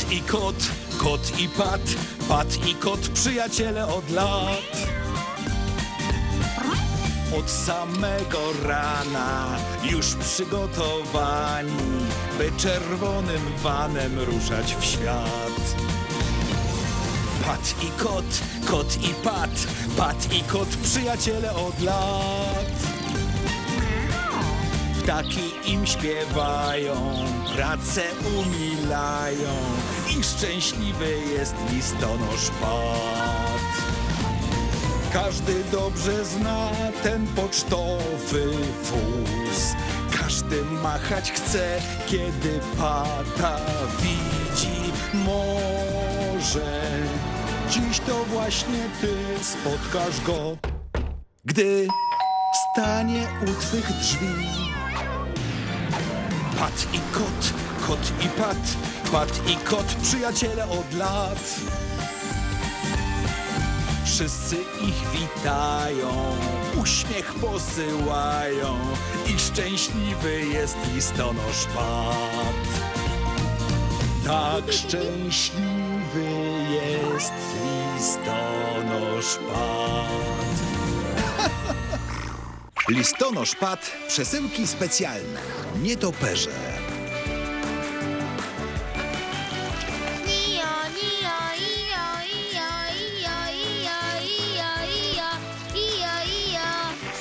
Pat i kot, kot i pat, pat i kot przyjaciele od lat. Od samego rana już przygotowani, by czerwonym vanem ruszać w świat. Pat i kot, kot i pat, pat i kot przyjaciele od lat. Ptaki im śpiewają, pracę umilają i szczęśliwy jest listonosz pat. Każdy dobrze zna ten pocztowy wóz. Każdy machać chce, kiedy pata widzi może. Dziś to właśnie ty spotkasz go, gdy stanie u twych drzwi. Pat i kot, kot i pat, pat i kot, przyjaciele od lat. Wszyscy ich witają, uśmiech posyłają i szczęśliwy jest listonosz pat. Tak szczęśliwy jest listonosz pat. Listonosz Pat, przesyłki specjalne, nietoperze.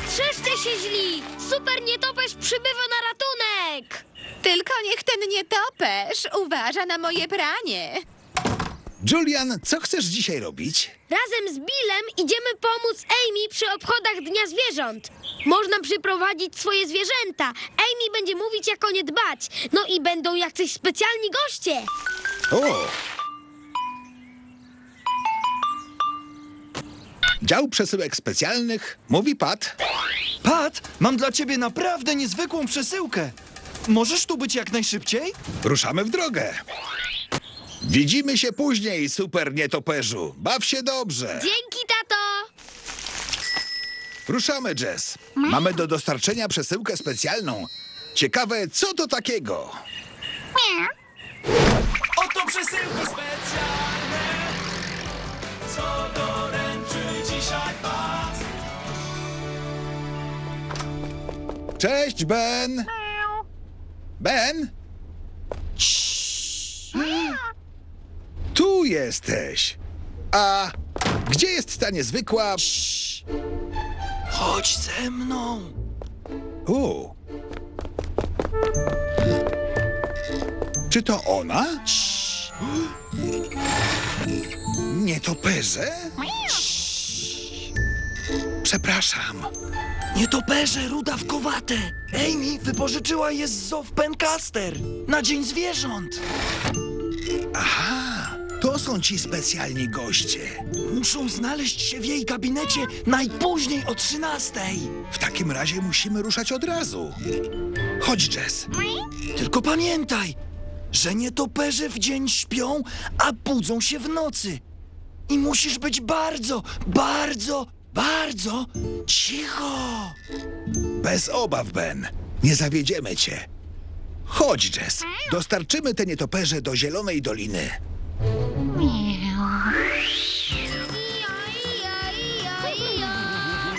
Strzeżcie się źli! Super nietoperz przybywa na ratunek! Tylko niech ten nietoperz uważa na moje pranie. Julian, co chcesz dzisiaj robić? Razem z Billem idziemy pomóc Amy przy obchodach Dnia Zwierząt. Można przyprowadzić swoje zwierzęta. Amy będzie mówić, jak o nie dbać. No i będą jacyś specjalni goście. O! Dział przesyłek specjalnych, mówi Pat. Pat, mam dla ciebie naprawdę niezwykłą przesyłkę. Możesz tu być jak najszybciej? Ruszamy w drogę. Widzimy się później, super nietoperzu. Baw się dobrze. Dzięki, tato! Ruszamy, Jess. Mamy do dostarczenia przesyłkę specjalną. Ciekawe, co to takiego? Oto przesyłki specjalne, co doręczy dzisiaj Pat. Cześć, Ben. Ben? Tu jesteś. A gdzie jest ta niezwykła... Chodź ze mną. U. Czy to ona? Nietoperze? Przepraszam. Nietoperze rudawkowate. Amy wypożyczyła je z Zoo w Pencaster na Dzień Zwierząt. Aha, to są ci specjalni goście. Muszą znaleźć się w jej gabinecie najpóźniej o 13. W takim razie musimy ruszać od razu. Chodź, Jess. Tylko pamiętaj, że nietoperze w dzień śpią, a budzą się w nocy. I musisz być bardzo, bardzo, bardzo cicho. Bez obaw, Ben. Nie zawiedziemy cię. Chodź, Jess. Dostarczymy te nietoperze do Zielonej Doliny.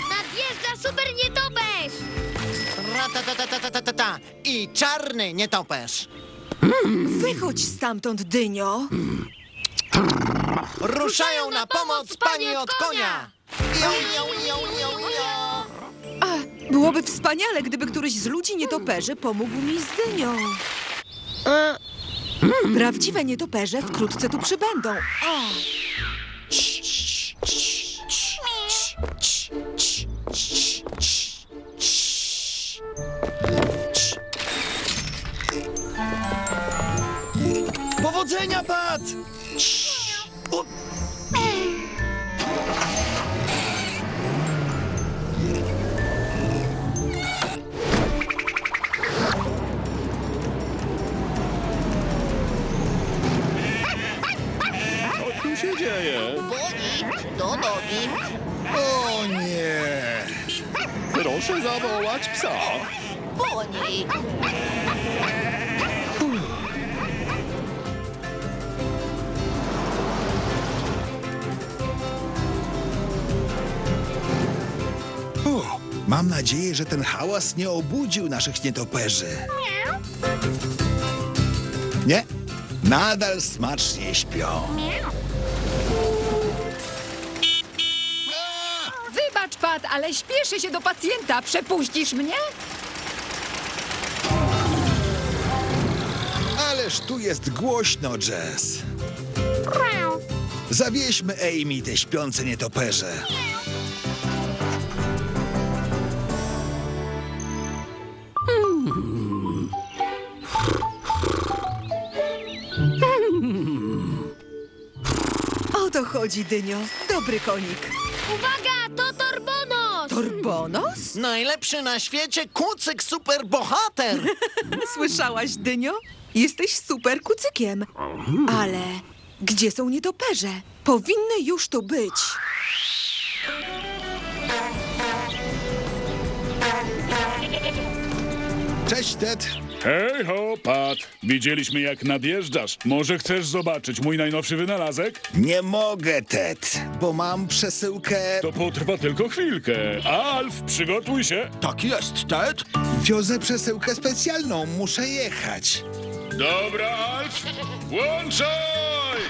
Nadjeżdża super nietoperz! Ra-ta-ta-ta-ta-ta-ta-ta. I czarny nietoperz. Wychodź stamtąd, dynio. Ruszają na pomoc pani od konia. A, byłoby wspaniale, gdyby któryś z ludzi nietoperzy pomógł mi z dynią. Prawdziwe nietoperze wkrótce tu przybędą. O, Powodzenia, Pat! O, O, mam nadzieję, że ten hałas nie obudził naszych nietoperzy. Nie, nadal smacznie śpią. Wybacz, Pat, ale śpieszę się do pacjenta. Przepuścisz mnie? Ależ tu jest głośno, Jess. Zawieźmy Amy te śpiące nietoperze. O to chodzi, Dynio. Dobry konik. Uwaga, to Torbonos! Torbonos? Najlepszy na świecie kucyk superbohater. Słyszałaś, Dynio? Jesteś super kucykiem. Ale gdzie są nietoperze? Powinny już tu być. Cześć, Ted. Hej ho, Pat. Widzieliśmy jak nadjeżdżasz. Może chcesz zobaczyć mój najnowszy wynalazek? Nie mogę, Ted, bo mam przesyłkę. To potrwa tylko chwilkę. Alf, przygotuj się. Tak jest, Ted. Wiozę przesyłkę specjalną, muszę jechać. Dobra, Alf, włączaj!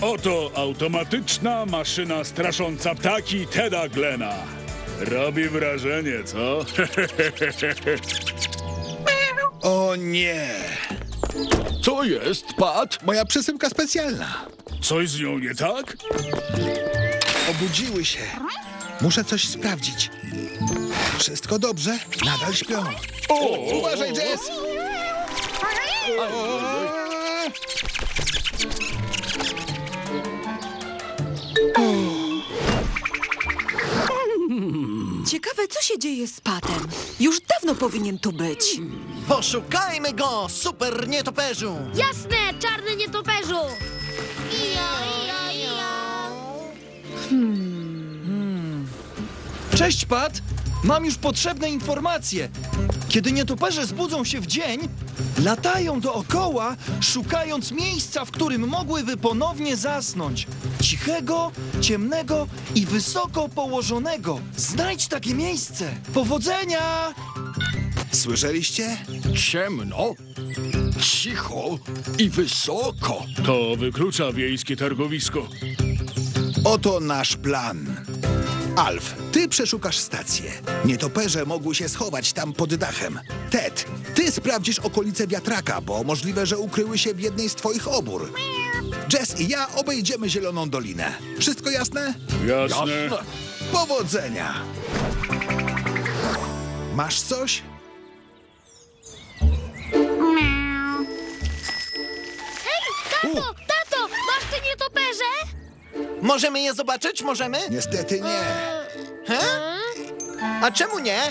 Oto automatyczna maszyna strasząca ptaki Teda Glena. Robi wrażenie, co? O nie, Co jest, Pat? moja przesyłka specjalna. Coś z nią nie tak? Obudziły się. Muszę coś sprawdzić. Wszystko dobrze? Nadal śpią. O, Uważaj, Jess! Ciekawe, co się dzieje z Patem. Już dawno powinien tu być. Poszukajmy go, super nietoperzu. Jasne, czarny nietoperzu! Ija, ija, ija. Cześć, Pat! Mam już potrzebne informacje. Kiedy nietoperze zbudzą się w dzień, latają dookoła, szukając miejsca, w którym mogłyby ponownie zasnąć. Cichego, ciemnego i wysoko położonego. Znajdź takie miejsce. Powodzenia! Słyszeliście? Ciemno, cicho i wysoko. To wyklucza wiejskie targowisko. Oto nasz plan. Alf, ty przeszukasz stację. Nietoperze mogły się schować tam pod dachem. Ted, ty sprawdzisz okolice wiatraka, bo możliwe, że ukryły się w jednej z twoich obór. Jess i ja obejdziemy Zieloną Dolinę. Wszystko jasne? Jasne. Jasne. Powodzenia! Masz coś? Możemy je zobaczyć? Możemy? Niestety nie. He? A czemu nie?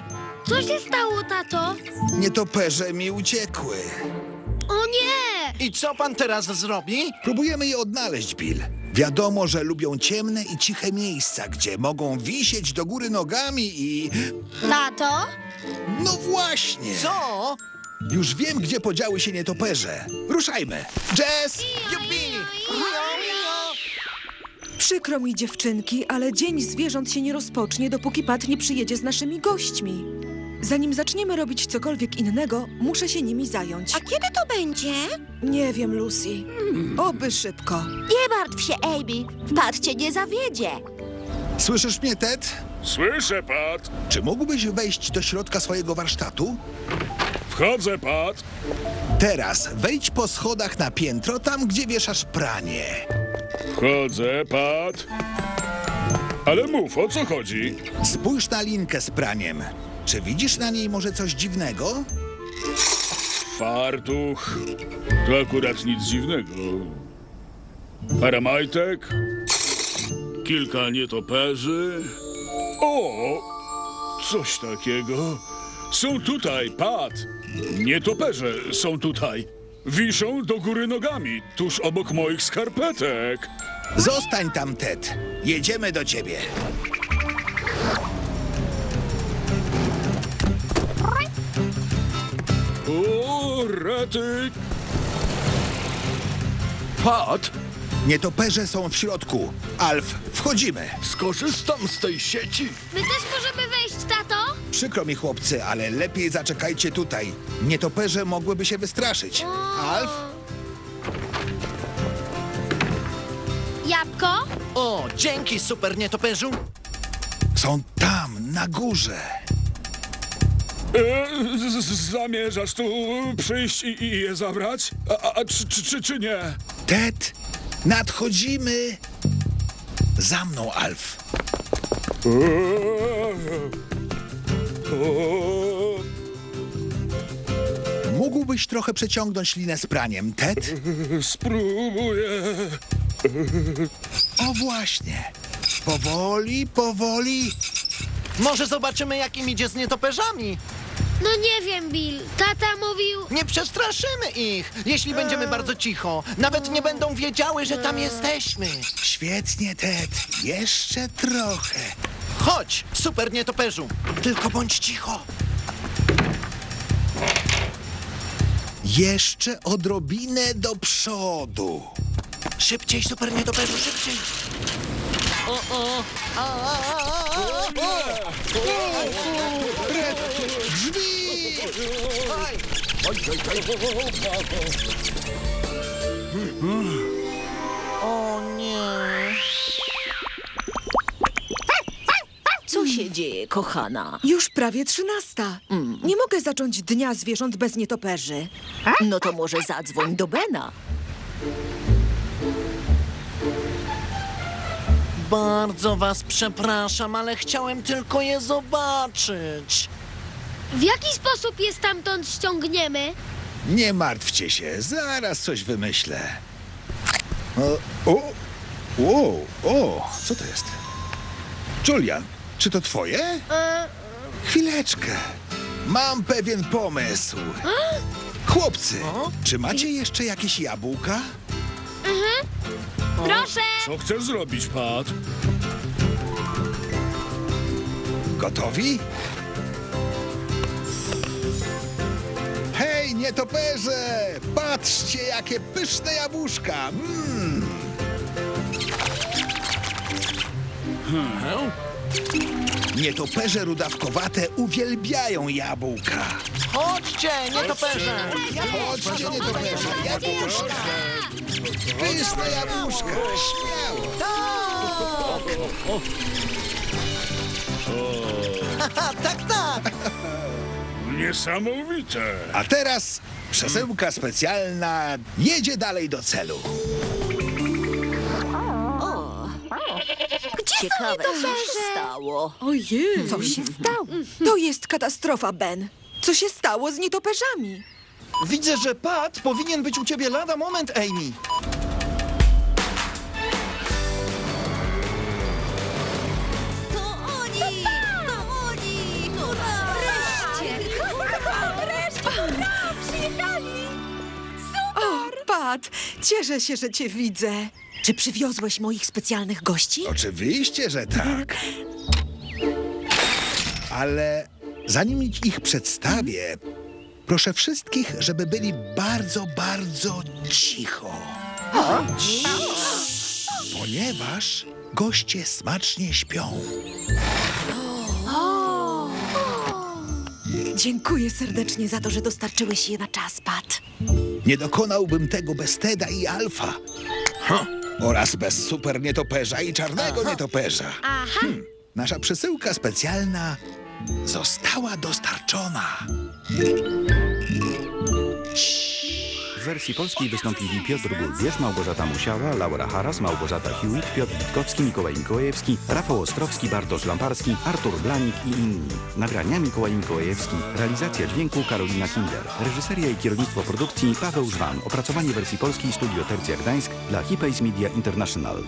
Co się stało, tato? Nietoperze mi uciekły. O nie! I co pan teraz zrobi? Próbujemy je odnaleźć, Bill. Wiadomo, że lubią ciemne i ciche miejsca, gdzie mogą wisieć do góry nogami i... Tato? No właśnie! Co? Już wiem, gdzie podziały się nietoperze. Ruszajmy! Mio, mio. Przykro mi, dziewczynki, ale Dzień Zwierząt się nie rozpocznie, dopóki Pat nie przyjedzie z naszymi gośćmi. Zanim zaczniemy robić cokolwiek innego, muszę się nimi zająć. A kiedy to będzie? Nie wiem, Lucy. Oby szybko. Nie martw się, Amy. Pat cię nie zawiedzie. Słyszysz mnie, Ted? Słyszę, Pat. Czy mógłbyś wejść do środka swojego warsztatu? Wchodzę, Pat. Teraz wejdź po schodach na piętro, tam gdzie wieszasz pranie. Wchodzę, Pat. Ale mów, o co chodzi? Spójrz na linkę z praniem. Czy widzisz na niej może coś dziwnego? Fartuch. To akurat nic dziwnego. Paramajtek. Kilka nietoperzy. O! Coś takiego. Są tutaj, Pat. Nietoperze są tutaj. Wiszą do góry nogami, tuż obok moich skarpetek. Zostań tam, Ted. Jedziemy do ciebie. O, rety! Pat, Nietoperze są w środku. Alf, wchodzimy. skorzystam z tej sieci. My też możemy? Przykro mi, chłopcy, ale lepiej zaczekajcie tutaj. Nietoperze mogłyby się wystraszyć. Alf? Jabłko? O, dzięki, super nietoperzu. Są tam, na górze. E, z- z- zamierzasz tu przyjść i, i je zabrać? A, a, a czy, czy, czy, czy nie? Ted, nadchodzimy. Za mną, Alf. O, Mógłbyś trochę przeciągnąć linę z praniem, Ted? spróbuję. O właśnie. Powoli, powoli. Może zobaczymy, jak im idzie z nietoperzami. No nie wiem, Bill. Tata mówił... Nie przestraszymy ich, jeśli będziemy bardzo cicho. Nawet nie będą wiedziały, że tam jesteśmy. Świetnie, Ted. Jeszcze trochę. Chodź, super nietoperzu. Tylko bądź cicho. Jeszcze odrobinę do przodu. Szybciej, super nietoperzu, szybciej. O, o, a, a, a, a, Drzwi! Oj, O się dzieje, kochana? Już prawie trzynasta. Nie mogę zacząć dnia zwierząt bez nietoperzy. No to może zadzwoń do Bena. Bardzo was przepraszam, ale chciałem tylko je zobaczyć. W jaki sposób je stamtąd ściągniemy? Nie martwcie się, zaraz coś wymyślę. O, o, o, o, co to jest? Julian, czy to twoje? Chwileczkę. Mam pewien pomysł. Chłopcy, czy macie jeszcze jakieś jabłka? proszę! Co chcesz zrobić, Pat? Gotowi? Hej, nietoperze! Patrzcie, jakie pyszne jabłuszka! Mm. Nietoperze rudawkowate uwielbiają jabłka. Chodźcie, nietoperze. Chodźcie, nietoperze, jabłuszka! Pyszne jabłuszka, śmiało! Haha, tak, tak. Niesamowite. A teraz przesyłka specjalna jedzie dalej do celu. Ciekawe, co się stało. Ojej. Co się stało? To jest katastrofa, Ben. Co się stało z nietoperzami? Widzę, że Pat powinien być u ciebie lada moment, Amy. To oni! To oni! Wreszcie! Wreszcie! Pat, cieszę się, że cię widzę. Czy przywiozłeś moich specjalnych gości? Oczywiście, że tak. Ale zanim ich przedstawię, proszę wszystkich, żeby byli bardzo, bardzo cicho. Ponieważ goście smacznie śpią. Dziękuję serdecznie za to, że dostarczyłeś je na czas, Pat. Nie dokonałbym tego bez Teda i Alfa. Ha. Oraz bez super nietoperza i czarnego nietoperza. Aha, Nasza przesyłka specjalna została dostarczona. W wersji polskiej wystąpili Piotr Bulbierz, Małgorzata Musiała, Laura Haras, Małgorzata Hewitt, Piotr Witkowski, Mikołaj Mikołajewski, Rafał Ostrowski, Bartosz Lamparski, Artur Blanik i inni. Nagrania Mikołaj Mikołajewski. Realizacja dźwięku Karolina Kinder. Reżyseria i kierownictwo produkcji Paweł Żwan. Opracowanie wersji polskiej Studio Tercja Gdańsk dla Hipays Media International.